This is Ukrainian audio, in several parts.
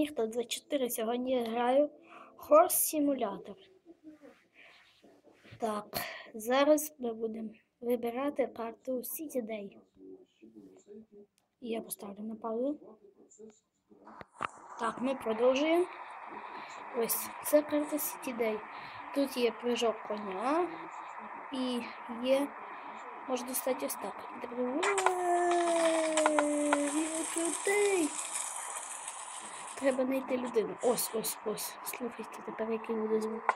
ніхто 24. Сьогодні я граю Simulator. Так, зараз ми будемо вибирати карту City Day. Я поставлю на паузу. Так, ми продовжуємо. Ось це карта City Day. Тут є прыжок коня і є. Можна достати ось так. Людей. Треба знайти людину. Ось, ось, ось. Слухайте, тепер який буде звук.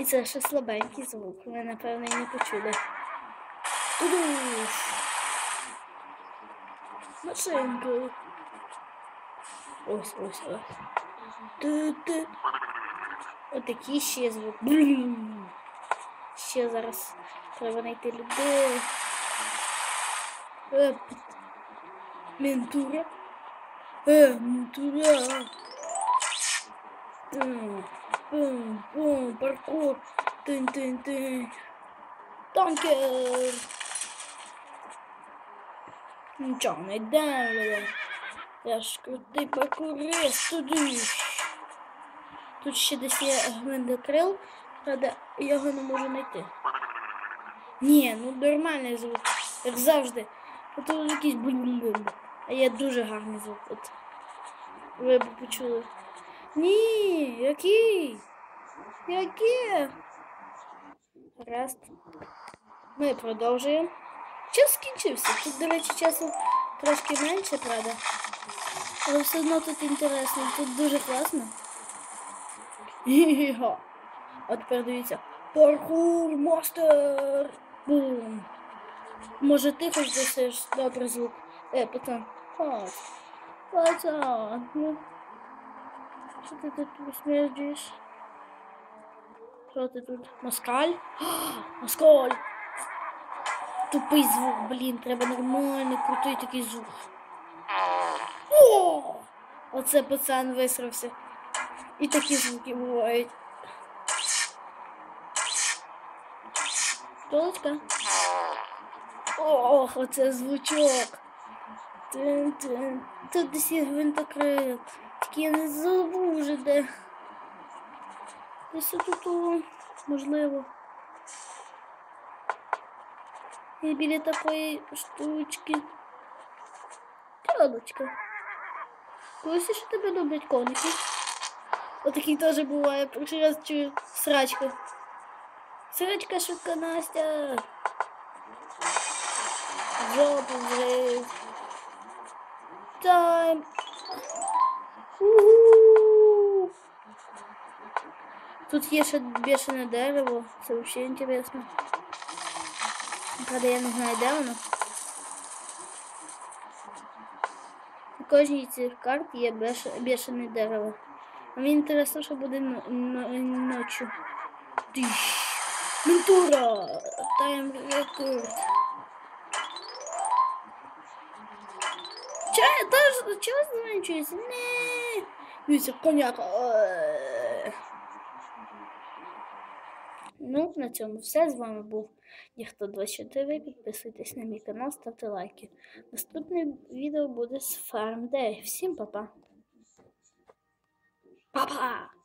І це ще слабенький звук. Ви, напевно, не почули. Тудуш! Машинка. Ось, ось, ось. Ту-ту. Отакий ще звук. Блін. Ще зараз треба знайти людей. Е, Е, ментура. Пум, пум, паркур. Тин-тин-тин. Танкер. Нічого не йде. Я ж крутий паркурист туди. Тут ще десь є гвинтокрил, правда, я його не можу знайти. Ні, ну нормальний звук, як завжди. А тут якийсь бульбуль. А є дуже гарний звук. От. Ви б почули. Ні, який? Який? Раз. Ми продовжуємо. Час скінчився. Тут, до речі, часу трошки менше, правда. Але все одно тут інтересно, тут дуже класно. Йо. От тепер дивіться. Паркур мастер. Бум. Може ти хоч досиш добрий звук. Е, пацан. От. Пацан. Що ти тут смерджиш? Що ти тут? Москаль? Москаль! Тупий звук, блін, треба нормальний, крутий такий звук. О! Оце пацан висрався. І такі звуки бувають. Толочка. Ох, оце звучок. Тут є гвинтокрил. Тільки я не забув вже де. Десь тут, можливо. І біля такої штучки. Тілочка. Колись що тебе люблять коники. Отакий теж буває. Перший раз чую срачка. Срачка шутка Настя. Жопу взрив. Уху. Тут є ще дерево. Це взагалі інтересно. Правда, я не знаю, де воно. На кожній цих карт є беш- бешене дерево. А мені інтересно, що буде но- но- ночі. Ментура! Тайм рекорд. Чого, теж, чого зменшується? Не. Дивіться, коняка. Е. Ну, на цьому все. З вами був Ніхто 24. Підписуйтесь на мій канал, ставте лайки. Наступне відео буде з Farm Day. Всім па-па. Па-па!